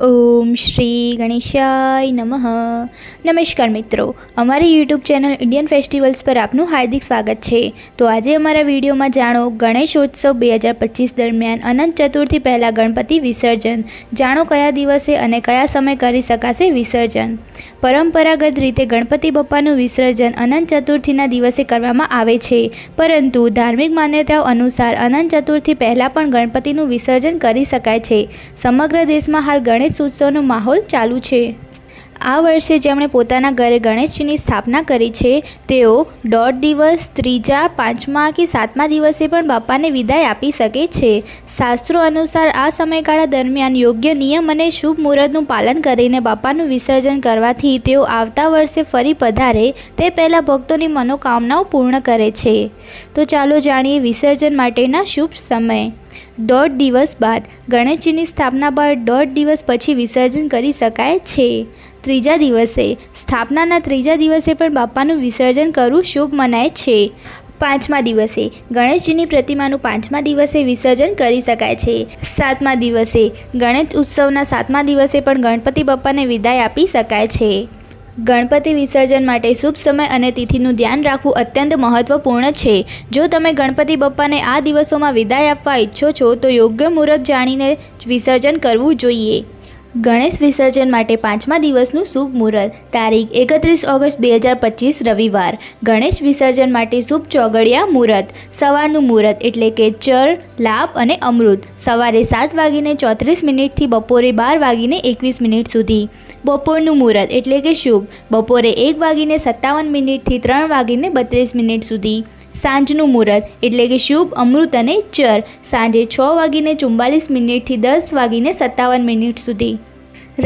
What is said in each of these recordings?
ઓમ શ્રી ગણેશાય નમઃ. નમસ્કાર મિત્રો, અમારી યુટ્યુબ ચેનલ ઇન્ડિયન ફેસ્ટિવલ્સ પર આપનું હાર્દિક સ્વાગત છે. તો આજે અમારા વિડીયોમાં જાણો, ગણેશોત્સવ બે હજાર પચીસ દરમિયાન અનંત ચતુર્થી પહેલાં ગણપતિ વિસર્જન. જાણો કયા દિવસે અને કયા સમય કરી શકાશે વિસર્જન? પરંપરાગત રીતે ગણપતિ બપ્પાનું વિસર્જન અનંત ચતુર્થીના દિવસે કરવામાં આવે છે. પરંતુ ધાર્મિક માન્યતાઓ અનુસાર અનંત ચતુર્થી પહેલાં પણ ગણપતિનું વિસર્જન કરી શકાય છે. સમગ્ર દેશમાં હાલ ગણેશ ઉત્સવનો માહોલ ચાલુ છે. આ વર્ષે જેમણે પોતાના ઘરે ગણેશજીની સ્થાપના કરી છે, તેઓ દોઢ દિવસ, ત્રીજા, પાંચમા કે સાતમા દિવસે પણ બાપાને વિદાય આપી શકે છે. શાસ્ત્રો અનુસાર આ સમયગાળા દરમિયાન યોગ્ય નિયમ અને શુભ મુહૂર્તનું પાલન કરીને બાપાનું વિસર્જન કરવાથી તેઓ આવતા વર્ષે ફરી પધારે, તે પહેલાં ભક્તોની મનોકામનાઓ પૂર્ણ કરે છે. તો ચાલો જાણીએ વિસર્જન માટેના શુભ સમય. દોઢ દિવસ બાદ ગણેશજીની સ્થાપના બાદ દોઢ દિવસ પછી વિસર્જન કરી શકાય છે. ત્રીજા દિવસે, સ્થાપનાના ત્રીજા દિવસે પણ બાપાનું વિસર્જન કરવું શુભ મનાય છે. પાંચમા દિવસે, ગણેશજીની પ્રતિમાનું પાંચમા દિવસે વિસર્જન કરી શકાય છે. સાતમા દિવસે, ગણેશ ઉત્સવના સાતમા દિવસે પણ ગણપતિ બાપ્પાને વિદાય આપી શકાય છે. ગણપતિ વિસર્જન માટે શુભ સમય અને તિથિનું ધ્યાન રાખવું અત્યંત મહત્વપૂર્ણ છે. જો તમે ગણપતિ બપ્પાને આ દિવસોમાં વિદાય આપવા ઈચ્છો છો, તો યોગ્ય મુહૂર્ત જાણીને જ વિસર્જન કરવું જોઈએ. ગણેશ વિસર્જન માટે પાંચમા દિવસનું શુભ મુહૂર્ત, તારીખ એકત્રીસ ઓગસ્ટ બે હજાર પચીસ, રવિવાર. ગણેશ વિસર્જન માટે શુભ ચોગડિયા મુહૂર્ત, સવારનું મુહૂર્ત એટલે કે ચર લાભ અને અમૃત. સવારે સાત વાગીને ચોત્રીસ મિનિટથી બપોરે બાર વાગીને એકવીસ મિનિટ સુધી. બપોરનું મુહૂર્ત એટલે કે શુભ. બપોરે એક વાગીને સત્તાવન મિનિટથી ત્રણ વાગીને બત્રીસ મિનિટ સુધી. સાંજનું મુહૂર્ત, એટલે કે શુભ, અમૃત અને ચર, સાંજે છ વાગીને ચુમ્બાલીસ મિનિટથી દસ વાગીને સત્તાવન મિનિટ સુધી.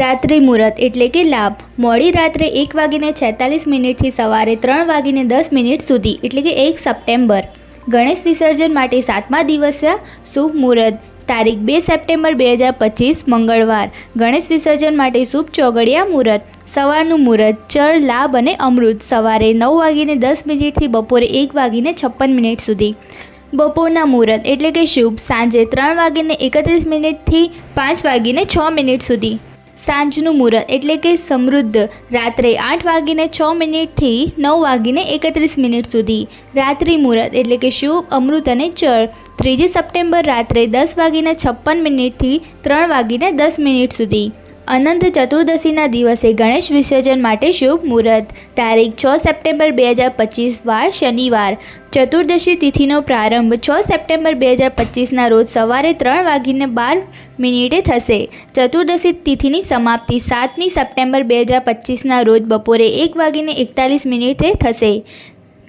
રાત્રિ મુહૂર્ત, એટલે કે લાભ. મોડી રાત્રે એક વાગીને છેતાલીસ મિનિટથી સવારે ત્રણ વાગીને દસ મિનિટ સુધી, એટલે કે એક સપ્ટેમ્બર. ગણેશ વિસર્જન માટે સાતમા દિવસે શુભ મુહૂર્ત. તારીખ બે સપ્ટેમ્બર બે હજાર પચીસ, મંગળવાર. ગણેશ વિસર્જન માટે શુભ ચોગડિયા મુહૂર્ત. સવારનું મુહૂર્ત ચર લાભ અને અમૃત સવારે નવ વાગીને દસ મિનિટથી બપોરે એક વાગીને છપ્પન મિનિટ સુધી. બપોરના મુહૂર્ત એટલે કે શુભ સાંજે ત્રણ વાગીને એકત્રીસ મિનિટથી પાંચ વાગીને છ મિનિટ સુધી. સાંજનું મુહૂર્ત એટલે કે સમૃદ્ધ રાત્રે આઠ વાગીને છ મિનિટથી નવ વાગીને એકત્રીસ મિનિટ સુધી. રાત્રિ મુહૂર્ત એટલે કે શુભ, અમૃત અને ચર ત્રીજી સપ્ટેમ્બર રાત્રે દસ વાગીને છપ્પન મિનિટથી ત્રણ વાગીને દસ મિનિટ સુધી. અનંત ચતુર્દશીના દિવસે ગણેશ વિસર્જન માટે શુભ મુહૂર્ત. તારીખ છ સપ્ટેમ્બર બે હજાર પચીસ, વાર શનિવાર. ચતુર્દશી તિથિનો પ્રારંભ છ સપ્ટેમ્બર બે હજાર પચીસના રોજ સવારે ત્રણ વાગીને બાર મિનિટે થશે. ચતુર્દશી તિથિની સમાપ્તિ સાતમી સપ્ટેમ્બર બે હજાર પચીસના રોજ બપોરે એક વાગીને એકતાલીસ મિનિટે થશે.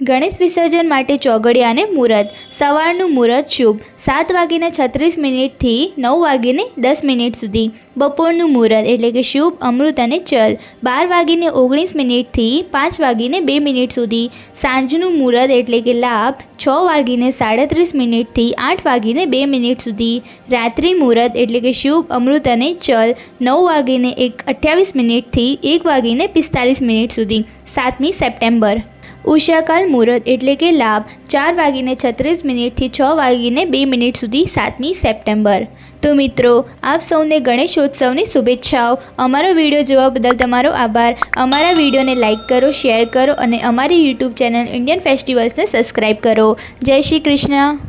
ગણેશ વિસર્જન માટે ચોગડિયા અને મુહૂર્ત સવારનું મુહૂર્ત શુભ. સાત વાગીને છત્રીસ મિનિટથી નવ વાગીને દસ મિનિટ સુધી. બપોરનું મુહૂર્ત એટલે કે શુભ, અમૃત અને ચલ. બાર વાગીને ઓગણીસ મિનિટથી પાંચ વાગીને બે મિનિટ સુધી. સાંજનું મુહૂર્ત એટલે કે લાભ, છ વાગીને સાડત્રીસ મિનિટથી આઠ વાગીને બે મિનિટ સુધી. રાત્રિ મુહૂર્ત એટલે કે શુભ, અમૃત અને ચલ. નવ વાગીને એક અઠ્યાવીસ મિનિટથી એક વાગીને પિસ્તાલીસ મિનિટ સુધી. સાતમી સપ્ટેમ્બર. ઉષાકાલ મુહૂર્ત એટલે કે લાભ ચાર વાગીને છત્રીસ મિનિટથી છ વાગીને બે મિનિટ સુધી સાતમી સપ્ટેમ્બર. તો મિત્રો, આપ સૌને ગણેશોત્સવની શુભેચ્છાઓ. અમારો વીડિયો જોવા બદલ તમારો આભાર. અમારા વિડીયોને લાઇક કરો, શેર કરો અને અમારી યુટ્યુબ ચેનલ ઇન્ડિયન ફેસ્ટિવલ્સને સબસ્ક્રાઈબ કરો. જય શ્રી કૃષ્ણ.